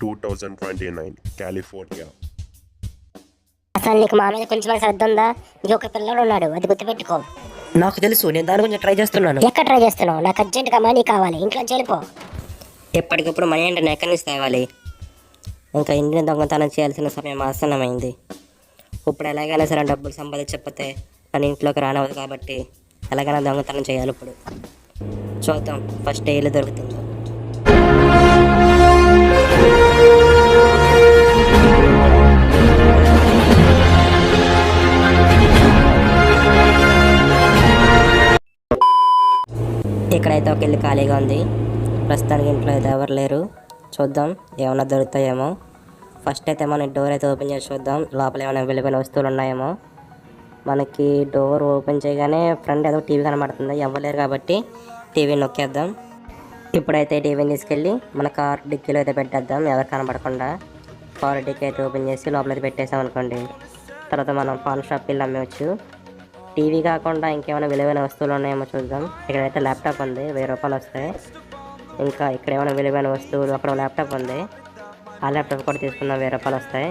Two thousand twenty nine California అసలు నీకు మా మీద కొంచెం శ్రద్ధ ఉందా? నీకు ఒక పిల్లడు ఉన్నాడు అది గుర్తుపెట్టుకో. నాకు తెలుసు నేను దాని గురించి ట్రై చేస్తున్నాను. ఎక్కడ ట్రై చేస్తున్నావు? నాకు అర్జెంటుగా మనీ కావాలి ఇంట్లో వెళ్ళిపో. ఎప్పటికప్పుడు మనీ అంటే నేను ఎక్కడి నుంచి తేవాలి? ఇంకా ఇంటిని దొంగతనం చేయాల్సిన సమయం ఆసన్నమైంది. ఇప్పుడు ఎలాగైనా సరే డబ్బులు సంపాదించకపోతే మన ఇంట్లోకి రానవదు కాబట్టి ఎలాగైనా దొంగతనం చేయాలి ఇప్పుడు. చూద్దాం ఫస్ట్ ఏ ఇల్లు దొరుకుతుందో? ఇక్కడైతే ఒక ఇల్లు ఖాళీగా ఉంది. ప్రస్తుతానికి ఇంట్లో అయితే ఎవరు లేరు. చూద్దాం ఏమైనా దొరుకుతాయేమో. ఫస్ట్ అయితే మనం డోర్ అయితే ఓపెన్ చేసి చూద్దాం. లోపల ఏమైనా వెళ్ళిపోయిన వస్తువులు ఉన్నాయేమో. మనకి డోర్ ఓపెన్ చేయగానే ఫ్రంట్ ఏదో టీవీ కనబడుతుంది. ఇవ్వలేరు కాబట్టి టీవీ నొక్కేద్దాం. ఇప్పుడైతే టీవీని తీసుకెళ్ళి మన కార్ డిక్కీలో అయితే పెట్టేద్దాం. ఎవరు కనబడకుండా కార్ డిక్కీ అయితే ఓపెన్ చేసి లోపల అయితే పెట్టేసాం అనుకోండి తర్వాత మనం పాన్ షాప్ వెళ్ళి అమ్మవచ్చు టీవీ కాకుండా ఇంకేమైనా విలువైన వస్తువులు ఉన్నాయేమో చూద్దాం. ఇక్కడైతే ల్యాప్టాప్ ఉంది వెయ్యి రూపాయలు వస్తాయి. ఇంకా ఇక్కడ ఏమైనా విలువైన వస్తువులు అక్కడ ల్యాప్టాప్ ఉంది. ఆ ల్యాప్టాప్ కూడా తీసుకుందాం వెయ్యి రూపాయలు వస్తాయి.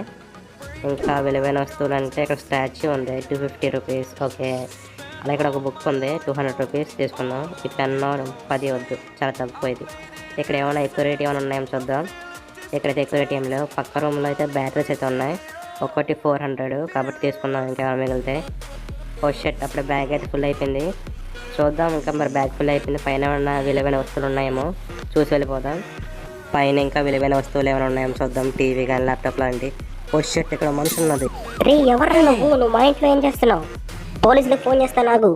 ఇంకా విలువైన వస్తువులు అంటే ఇక్కడ స్టాచ్యూ ఉంది టూ ఫిఫ్టీ రూపీస్ ఓకే. అలా ఇక్కడ ఒక బుక్ ఉంది టూ హండ్రెడ్ రూపీస్ తీసుకుందాం ఈ టెన్ పది వద్దు చాలా తక్కువ ఇది ఇక్కడ ఏమైనా ఎక్కువ రేట్ ఏమైనా ఉన్నాయేమో చూద్దాం. ఇక్కడైతే ఎక్కువ రేట్ ఏం లేవు. పక్క రూమ్లో అయితే బ్యాటరీస్ అయితే ఉన్నాయి. ఒకటి ఫోర్ హండ్రెడ్ కాబట్టి తీసుకుందాం ఇంకేమైనా మిగిలితే. ఓ షర్ట్ అప్పుడే బ్యాగ్ అయితే ఫుల్ అయిపోయింది. చూద్దాం ఇంకా మరి బ్యాగ్ ఫుల్ అయిపోయింది. పైన ఏమైనా విలువైన వస్తువులు ఉన్నాయేమో చూసి వెళ్ళిపోదాం. పైన ఇంకా విలువైన వస్తువులు ఏమైనా ఉన్నాయేమో చూద్దాం టీవీ కానీ ల్యాప్టాప్ లాంటి ఓ షర్ట్ ఇక్కడ మనిషి ఉన్నది. రే ఎవరు నువ్వు? నువ్వు మా ఇంట్లో ఏం చేస్తున్నావు? పోలీసులకు ఫోన్ చేస్తా నాకు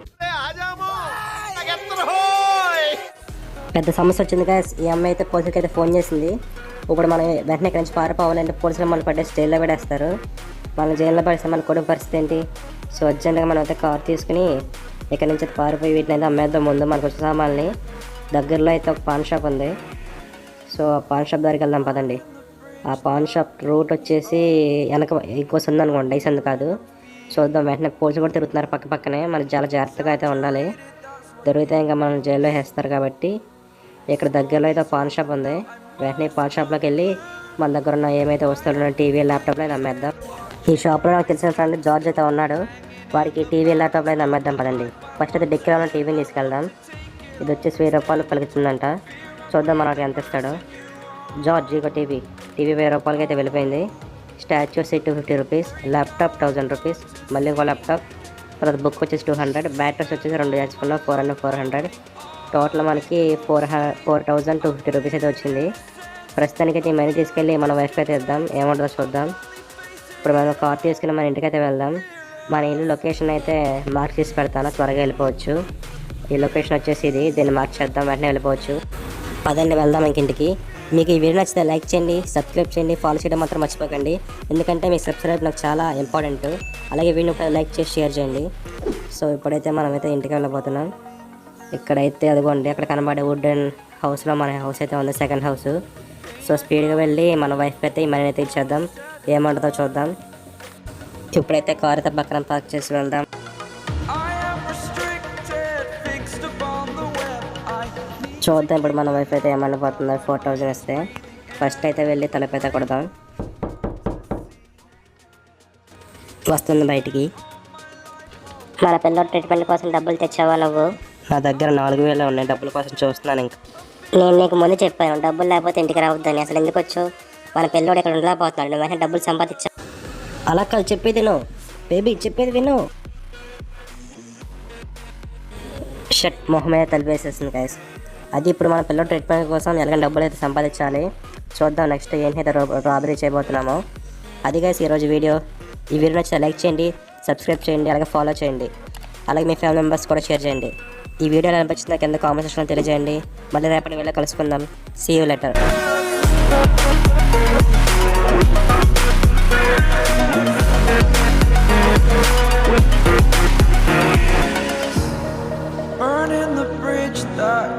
పెద్ద సమస్య వచ్చింది కదా ఈ అమ్మాయి అయితే పోలీసులకి అయితే ఫోన్ చేసింది. ఇప్పుడు మనం వెంటనే ఇక్కడి నుంచి పారిపోవాలంటే పోలీసులు మనం పట్టేసి జైల్లో పడేస్తారు. మనం జైల్లో పడేస్తే మన కొడుకు పరిస్థితి ఏంటి? సో అర్జెంట్గా మనం అయితే కార్ తీసుకుని ఇక్కడ నుంచి అయితే పారిపోయి వీటిని అయితే అమ్మేద్దాం. ముందు మనకు వచ్చిన సామాన్ని దగ్గరలో అయితే ఒక పాన్ షాప్ ఉంది. సో ఆ పాన్ షాప్ దగ్గరికి వెళ్దాం పదండి. ఆ పాన్ షాప్ రూట్ వచ్చేసి వెనక ఇంకో సందు అనుకోండి. ఈ సందు కాదు. చూద్దాం. వెంటనే పోలీసులు కూడా తిరుగుతున్నారు పక్క పక్కనే. మనకి చాలా జాగ్రత్తగా అయితే ఉండాలి. దొరికితే ఇంకా మనం జైల్లో వేస్తారు కాబట్టి. ఇక్కడ దగ్గరలో అయితే పాన్ షాప్ ఉంది. వెంటనే పాన్ షాప్లోకి వెళ్ళి మన దగ్గర ఉన్న ఏమైతే వస్తువులు ఉన్నాయో టీవీ ల్యాప్టాప్లో అయితే అమ్మేద్దాం. ఈ షాప్లో నాకు తెలిసిన ఫ్రెండ్ జార్జ్ అయితే ఉన్నాడు. వారికి టీవీ ల్యాప్టాప్లో అయితే అమ్మేద్దాం పదండి. ఫస్ట్ అయితే డిక్కీలో ఉన్న టీవీని తీసుకెళ్దాం. ఇది వచ్చేసి వెయ్యి రూపాయలు పలుకుతుందంట చూద్దాం మనకి ఎంత ఇస్తాడో. జార్జ్ ఇక టీవీ. టీవీ వెయ్యి రూపాయలకి అయితే వెళ్ళిపోయింది. స్టాచ్యూ వచ్చి two fifty rupees laptop thousand rupees మళ్ళీ ఒక ల్యాప్టాప్ తర్వాత బుక్ వచ్చేసి టూ హండ్రెడ్ బ్యాటరీస్ వచ్చేసి రెండు చేసుకున్నాం four hundred four hundred. Total మనకి four four thousand two fifty rupees అయితే వచ్చింది. ప్రస్తుతానికి అయితే మనీ తీసుకెళ్ళి మన వైఫ్కి అయితే ఇద్దాం. ఏమంటుందో చూద్దాం. ఇప్పుడు మనం కార్ తీసుకెళ్ళి మన ఇంటికి అయితే వెళ్దాం. మన ఇల్లు లొకేషన్ అయితే మార్క్ చేసి పెడతాను త్వరగా వెళ్ళిపోవచ్చు. ఈ లొకేషన్ వచ్చేసి ఇది దీన్ని మార్క్ చేద్దాం వెంటనే వెళ్ళిపోవచ్చు. పదండి వెళ్దాం ఇంకింటికి మీకు ఈ వీడియో నచ్చితే లైక్ చేయండి సబ్స్క్రైబ్ చేయండి ఫాలో చేయడం మాత్రం మర్చిపోకండి. ఎందుకంటే మీ సబ్స్క్రైబ్ నాకు చాలా ఇంపార్టెంట్ అలాగే వీడియో లైక్ చేసి షేర్ చేయండి. సో ఇప్పుడైతే మనమైతే ఇంటికి వెళ్ళబోతున్నాం. ఇక్కడైతే అదిగోండి అక్కడ కనబడే వుడెన్ హౌస్లో మన హౌస్ అయితే ఉంది సెకండ్ హౌస్ సో స్పీడ్గా వెళ్ళి మన వైఫ్ అయితే ఈ మనీ అయితే ఇచ్చేద్దాం. ఏమంటుందో చూద్దాం. ఇప్పుడైతే కార్ అయితే పక్కన పార్క్ చేసి వెళ్దాం. చూద్దాం ఇప్పుడు మన వైఫ్ అయితే ఏమండిపోతుందో ఫోర్ థౌజండ్ ఇస్తే ఫస్ట్ అయితే వెళ్ళి తలుపు అయితే కొడదాం. వస్తుంది బయటికి. మన పిల్లల ట్రీట్మెంట్ కోసం డబ్బులు తెచ్చావా నువ్వు? నా దగ్గర నాలుగు వేలు ఉన్నాయి డబ్బుల కోసం చూస్తున్నాను ఇంకా. నేను నీకు ముందు చెప్పాను డబ్బులు లేకపోతే ఇంటికి రావద్దని. అసలు ఎందుకు వచ్చావు? మన పిల్లోడు ఇక్కడ ఉండలేకపోతున్నాడు నువ్వు డబ్బులు సంపాదించా. అలా కాదు చెప్పేది విను. బేబీ చెప్పేది విను. షర్ట్ మొహం మీద తలిపేసేస్తుంది గైస్ అది ఇప్పుడు మన పిల్లల ట్రీట్మెంట్ కోసం ఎలాగైనా డబ్బులు అయితే సంపాదించాలి చూద్దాం నెక్స్ట్ ఏంటైతే రాబరీ చేయబోతున్నామో. అది గైస్ ఈరోజు వీడియో ఈ వీడియో నచ్చితే లైక్ చేయండి సబ్స్క్రైబ్ చేయండి అలాగే ఫాలో చేయండి. అలాగే మీ ఫ్యామిలీ మెంబర్స్ కూడా షేర్ చేయండి. ఈ వీడియో ఎలా అనిపించిందో కింద కామెంట్ సెక్షన్లో తెలియజేయండి. మళ్ళీ రేపటి వేళ కలుసుకుందాం. See you letter